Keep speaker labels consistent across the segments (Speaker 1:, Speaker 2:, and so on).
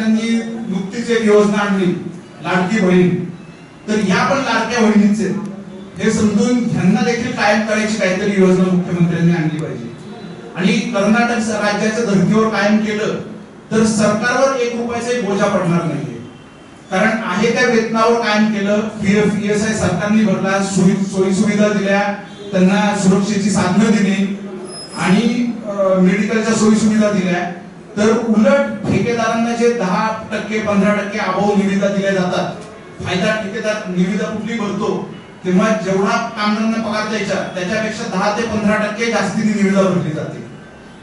Speaker 1: सुरक्षेची एक योजना आणली. लाडकी बहीण. तर या पण लाडक्या बहिणीचे. हे समजून ह्यांना देखील कायम करायची काहीतरी योजना मुख्यमंत्र्यांनी आणली पाहिजे. आणि कर्नाटक राज्याच्या धर्तीवर कायम केलं तर सरकारवर एक रुपयाचाही बोजा पडणार नाहीये. कारण आहे त्या वेतनावर कायम केलं पीएफ आय सरकारने भरला सोयी सोयी सुविधा दिल्या त्यांना सुरक्षेची साधनं दिली आणि मेडिकलच्या सोयी सुविधा दिल्या. तर उलट ठेकेदारांना जे दहा टक्के पंधरा टक्के अभाव निविदा दिल्या जातात फायदा ठेकेदार निविदा कुठली भरतो तेव्हा जेवढा कामगारांना पगार द्यायचा त्याच्यापेक्षा दहा ते पंधरा टक्के जास्तीने निविदा भरली जाते.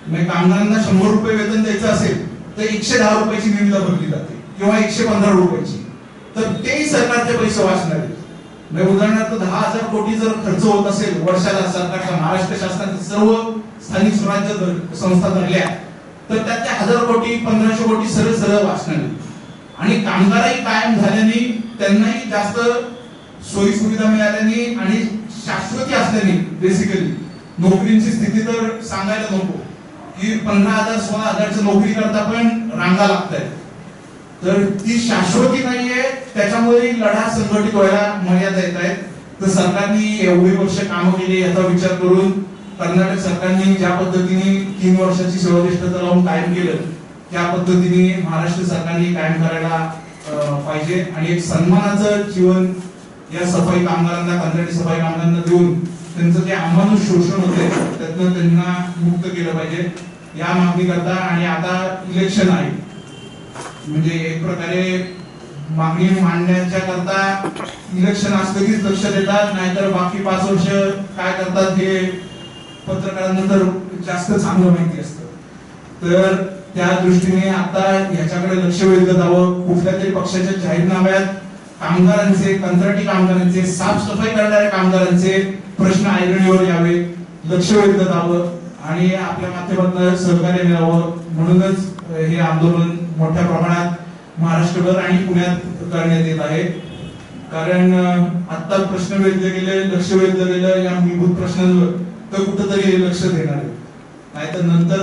Speaker 1: म्हणजे कामगारांना शंभर रुपये वेतन द्यायचं असेल तर एकशे दहा रुपयाची निविदा भरली जाते किंवा एकशे पंधरा रुपयाची. तर तेही सरकारचे पैसे वाचणार आहेत. म्हणजे उदाहरणार्थ दहा हजार कोटी जर खर्च होत असेल वर्षाला सरकारच्या महाराष्ट्र शासनाच्या सर्व स्थानिक स्वराज्य संस्था धरल्या तर त्यातले हजार कोटी पंधराशे कोटी सरळ सरळ वाचणार. आणि कामगारही कायम झाल्याने त्यांनाही जास्त सोयी सुविधा मिळाल्याने आणि शाश्वती असल्याने बेसिकली नोकरींची स्थिती तर सांगायला नको. की पंधरा हजार सोळा हजारच्या नोकरी करता पण रांगा लागत तर ती शाश्वती नाहीये त्याच्यामुळे लढा संघटित व्हायला मर्यादा येत आहेत तर सरकारने एवढी वर्ष कामं केली याचा विचार करून कर्नाटक सरकारने ज्या पद्धतीने तीन वर्षाची सेवानिष्ठता लावून कायम केलं त्या पद्धतीने महाराष्ट्र सरकारने कायम करायला पाहिजे. आणि एक सन्मानाचं जीवन या सफाई कामगारांना कर्नाटक सफाई कामगारांना देऊन त्यांचं जे अमानुष शोषण होते त्यातनं त्यांना मुक्त केलं पाहिजे. या मागणी करता आणि आता इलेक्शन आहे. म्हणजे एक प्रकारे मागणी मांडण्याच्या करता इलेक्शन असलं की लक्ष देतात नाहीतर बाकी पाच वर्ष काय करतात हे पत्रकारांना तर जास्त चांगलं माहिती असतं. तर त्या दृष्टीने आता ह्याच्याकडे लक्ष वेधलं जावं. कुठल्या तरी पक्षाच्या जाहीरनाम्यात कामगारांचे कंत्राटी कामगारांचे साफसफाई करणाऱ्या कामगारांचे प्रश्न ऐरणीवर यावे लक्ष वेधलं जावं आणि आपल्या माध्यमातून सहकार्य मिळावं. म्हणूनच हे आंदोलन मोठ्या प्रमाणात महाराष्ट्रभर आणि पुण्यात करण्यात येत आहे. कारण आता प्रश्न वेधले गेले लक्ष वेधलं गेलं या मूलभूत प्रश्नांवर तर कुठंतरी हे लक्ष देणार आहे नाहीतर नंतर